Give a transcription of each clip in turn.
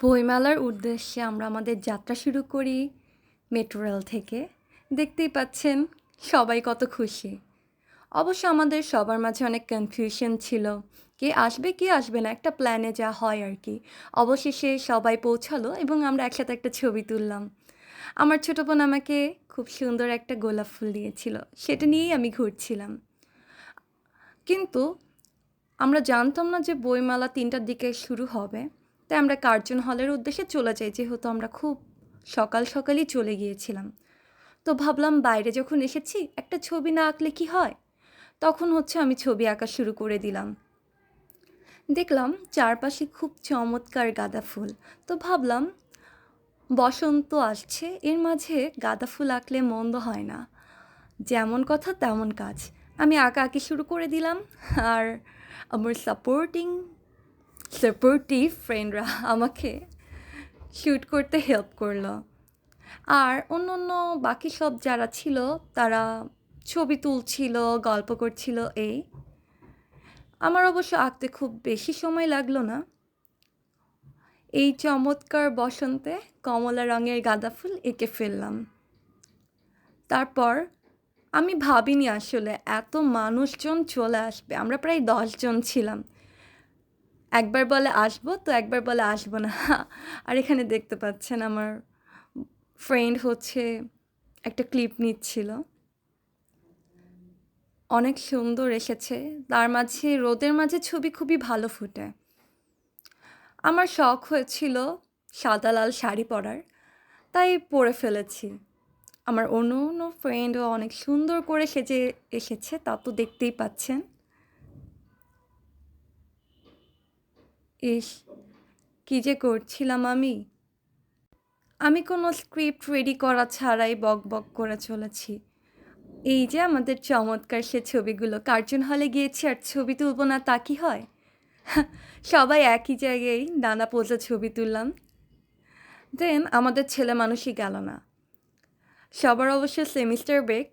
বইমেলার উদ্দেশ্যে আমরা আমাদের যাত্রা শুরু করি মেট্রো রেল থেকে। দেখতেই পাচ্ছেন সবাই কত খুশি। অবশ্য আমাদের সবার মাঝে অনেক কনফিউশন ছিল। কে আসবে কে আসবে না, একটা প্ল্যানে যা হয় আর কি। অবশেষে সবাই পৌঁছালো এবং আমরা একসাথে একটা ছবি তুললাম। আমার ছোটো বোন আমাকে খুব সুন্দর একটা গোলাপ ফুল দিয়েছিল। সেটা নিয়েই আমি ঘুরছিলাম। কিন্তু আমরা জানতাম না যে বইমেলা তিনটার দিকে শুরু হবে। তাই আমরা কার্জন হলের উদ্দেশ্যে চলে যাই, যেহেতু আমরা খুব সকাল সকালই চলে গিয়েছিলাম। তো ভাবলাম বাইরে যখন এসেছি, একটা ছবি না আঁকলে কি হয়? তখন হচ্ছে আমি ছবি আঁকা শুরু করে দিলাম। দেখলাম চারপাশে খুব চমৎকার গাঁদা ফুল। তো ভাবলাম, বসন্ত আসছে, এর মাঝে গাঁদা ফুল আঁকলে মন্দ হয় না। যেমন কথা তেমন কাজ। আমি আঁকা আঁকি শুরু করে দিলাম, আর আমার সাপোর্টিং সাপোর্টিভ ফ্রেন্ডরা আমাকে শ্যুট করতে হেল্প করল। আর অন্য অন্য বাকি সব যারা ছিল, তারা ছবি তুলছিল, গল্প করছিল, এই। আমার অবশ্য আঁকতে খুব বেশি সময় লাগল না। এই চমৎকার বসন্তে কমলা রঙের গাঁদা ফুল এঁকে ফেললাম। তারপর আমি ভাবিনি আসলে এত মানুষজন চলে আসবে, আমরা প্রায় দশজন ছিলাম। একবার বলে আসব, তো একবার বলে আসব না। আর এখানে দেখতে পাচ্ছেন আমার ফ্রেন্ড হচ্ছে একটা ক্লিপ নিচ্ছিল। অনেক সুন্দর এসেছে। তার মাঝে, রোদের মাঝে ছবি খুবই ভালো ফুটে। আমার শখ হয়েছিল সাদা লাল শাড়ি পরার, তাই পরে ফেলেছি। আমার অন্য অন্য ফ্রেন্ডও অনেক সুন্দর করে সেজে এসেছে, তা তো দেখতেই পাচ্ছেন। ইস, কী যে করছিলাম আমি? আমি কোনো স্ক্রিপ্ট রেডি করা ছাড়াই বক বক করে চলেছি। এই যে আমাদের চমৎকার সে ছবিগুলো, কার্জন হলে গিয়েছি আর ছবি তুলব না তা কি হয়? সবাই একই জায়গায় নানা পোজা ছবি তুললাম। দেন আমাদের ছেলে মানুষই গেল না। সবার অবশ্য সেমিস্টার ব্রেক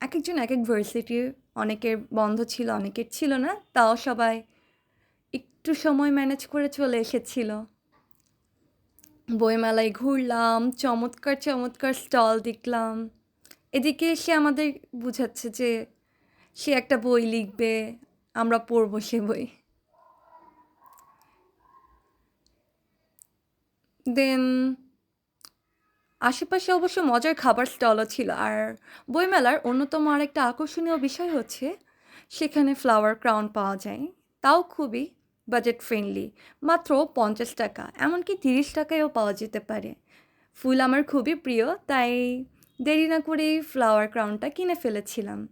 এক একজন এক এক ভার্সিটি অনেকের বন্ধ ছিল, অনেকের ছিল না, তাও সবাই একটু সময় ম্যানেজ করে চলে এসেছিল। বইমেলায় ঘুরলাম, চমৎকার চমৎকার স্টল দেখলাম। এদিকে সে আমাদের বুঝাচ্ছে যে সে একটা বই লিখবে, আমরা পড়ব সে বই। দেন আশেপাশে অবশ্য মজার খাবার স্টলও ছিল, আর বইমেলার অন্যতম আরেকটা আকর্ষণীয় বিষয় হচ্ছে, সেখানে ফ্লাওয়ার ক্রাউন পাওয়া যায়। তাও খুবই বাজেট ফ্রেন্ডলি মাত্র পঞ্চাশ টাকা, এমনকি তিরিশ টাকায়ও পাওয়া যেতে পারে। ফুল আমার খুবই প্রিয়, তাই দেরি না করেই ফ্লাওয়ার ক্রাউনটা কিনে ফেলেছিলাম।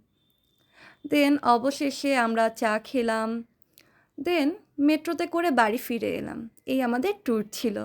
দেন অবশেষে আমরা চা খেলাম। দেন মেট্রোতে করে বাড়ি ফিরে এলাম। এই আমাদের ট্যুর ছিল।